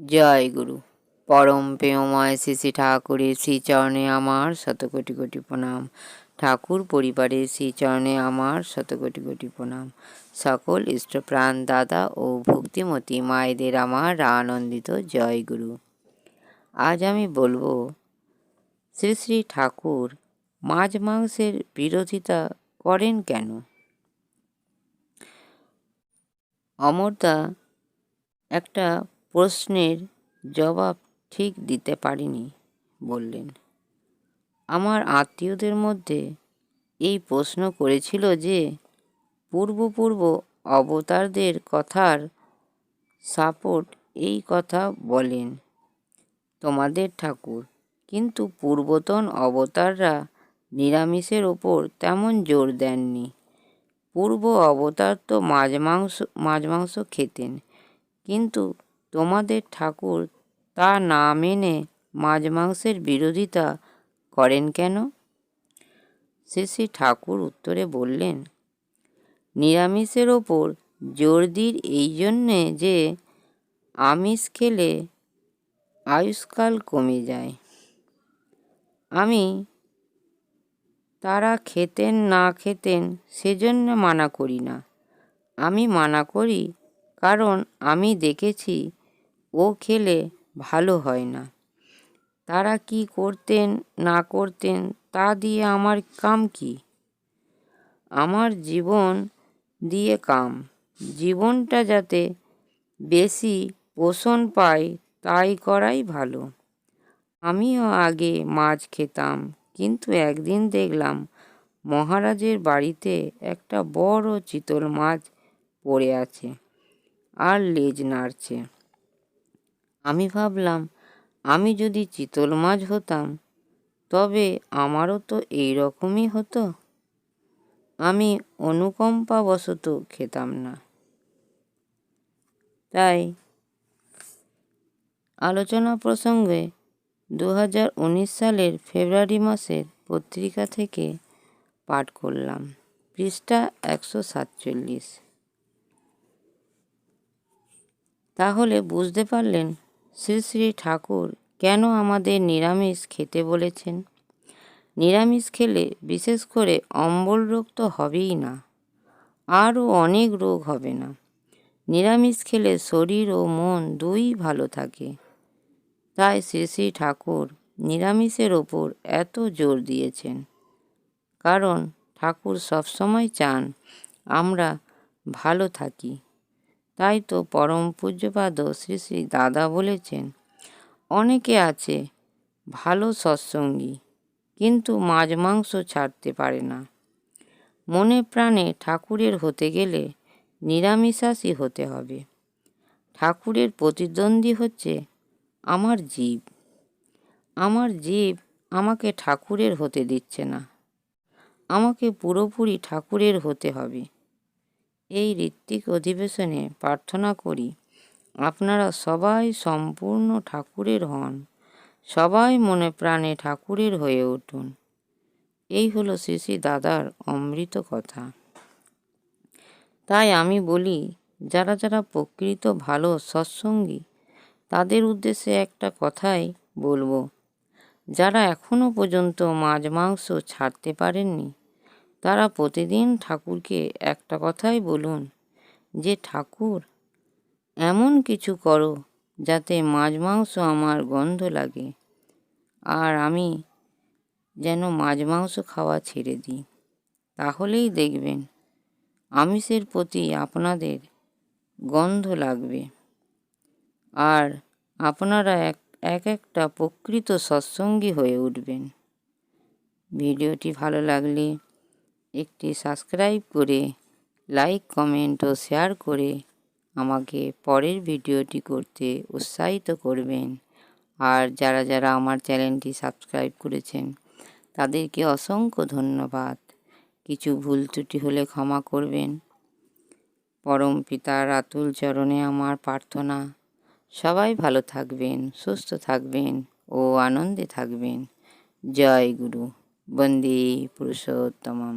জয় গুরু। পরম প্রেমময় শ্রী শ্রী ঠাকুরের শ্রীচরণে আমার শত কোটি কোটি প্রণাম। ঠাকুর পরিবারের শ্রীচরণে আমার শত কোটি কোটি প্রণাম। সকল ইষ্টপ্রাণ দাদা ও ভক্তিমতী মায়েদের আমার আনন্দিত জয় গুরু। আজ আমি বলব শ্রী শ্রী ঠাকুর মাছ মাংসের বিরোধিতা করেন কেন? অমরদা একটা প্রশ্নের জবাব ঠিক দিতে পারিনি, বললেন। আমার আত্মীয়দের মধ্যে এই প্রশ্ন করেছিল যে, পূর্বপূর্ব অবতারদের কথার সাপোর্ট এই কথা বলেন, তোমাদের ঠাকুর। কিন্তু পূর্বতন অবতাররা নিরামিষের ওপর তেমন জোর দেননি। পূর্ব অবতার তো মাছ মাংস মাছ মাংস খেতেন। কিন্তু তোমাদের ঠাকুর তা না মেনে মাছ মাংসের বিরোধিতা করেন কেন? শ্রী শ্রী ঠাকুর উত্তরে বললেন, নিরামিষের ওপর জোর দির এই জন্যে যে আমিষ খেলে আয়ুষ্কাল কমে যায়। আমি তারা খেতেন না খেতেন সেজন্য মানা করি না। আমি মানা করি কারণ আমি দেখেছি ও খেলে ভালো হয় না। তারা কি করতেন, না করতেন, তা দিয়ে আমার কাম কি? আমার জীবন দিয়ে কাম। জীবনটা যাতে বেশি পোষণ পায়, তাই করাই ভালো। আমিও আগে মাছ খেতাম, কিন্তু একদিন দেখলাম মহারাজের বাড়িতে একটা বড় চিতল মাছ পড়ে আছে, আর লেজ নাড়ছে। আমি ভাবলাম, আমি যদি চিতল মাছ হতাম, তবে আমারও তো এই রকমই হতো। আমি অনুকম্পাবশত খেতাম না। তাই আলোচনা প্রসঙ্গে দু হাজার উনিশ সালের ফেব্রুয়ারি মাসের পত্রিকা থেকে পাঠ করলাম। পৃষ্ঠা একশো সাতচল্লিশ। তাহলে বুঝতে পারলেন শ্রী শ্রী ঠাকুর কেন আমাদের নিরামিষ খেতে বলেছেন? নিরামিষ খেলে বিশেষ করে অম্বল রোগ তো হবেই না, আরও অনেক রোগ হবে না। নিরামিষ খেলে শরীর ও মন দুই ভালো থাকে। তাই শ্রী শ্রী ঠাকুর নিরামিষের ওপর এত জোর দিয়েছেন। কারণ ঠাকুর সবসময় চান আমরা ভালো থাকি। তাই তো পরম পূজ্যপাদ শ্রী শ্রী দাদা বলেছেন, অনেকে আছে ভালো সৎসঙ্গী, কিন্তু মাছ মাংস ছাড়তে পারে না। মনে প্রাণে ঠাকুরের হতে গেলে নিরামিষাসী হতে হবে। ঠাকুরের প্রতিদ্বন্দ্বী হচ্ছে আমার জীব। আমার জীব আমাকে ঠাকুরের হতে দিচ্ছে না। আমাকে পুরোপুরি ঠাকুরের হতে হবে। এই ঋত্বিক অধিবেশনে প্রার্থনা করি, আপনারা সবাই সম্পূর্ণ ঠাকুরের হন, সবাই মনে প্রাণে ঠাকুরের হয়ে উঠুন। এই হলো শ্রী শ্রী দাদার অমৃত কথা। তাই আমি বলি, যারা যারা প্রকৃত ভালো সৎসঙ্গী, তাদের উদ্দেশ্যে একটা কথাই বলব, যারা এখনও পর্যন্ত মাছ মাংস ছাড়তে পারেননি তারা প্রতিদিন ঠাকুরকে একটা কথাই বলুন যে, ঠাকুর, এমন কিছু করো যাতে মাছ মাংস আমার গন্ধ লাগে আর আমি যেন মাছ মাংস খাওয়া ছেড়ে দিই। তাহলেই দেখবেন আমিষের প্রতি আপনাদের গন্ধ লাগবে। আর আপনারা এক এক একটা প্রকৃত সৎসঙ্গী হয়ে উঠবেন। ভিডিওটি ভালো লাগলে একটি সাবস্ক্রাইব করে লাইক কমেন্ট ও শেয়ার করে আমাকে পরের ভিডিওটি করতে উৎসাহিত করবেন। আর যারা যারা আমার চ্যানেলটি সাবস্ক্রাইব করেছেন, তাদেরকে অসংখ্য ধন্যবাদ। কিছু ভুল ত্রুটি হলে ক্ষমা করবেন। পরম পিতার আতুল চরণে আমার প্রার্থনা। সবাই ভালো থাকবেন, সুস্থ থাকবেন ও আনন্দে থাকবেন। জয় গুরু। बंदी पुरुषोत्तमम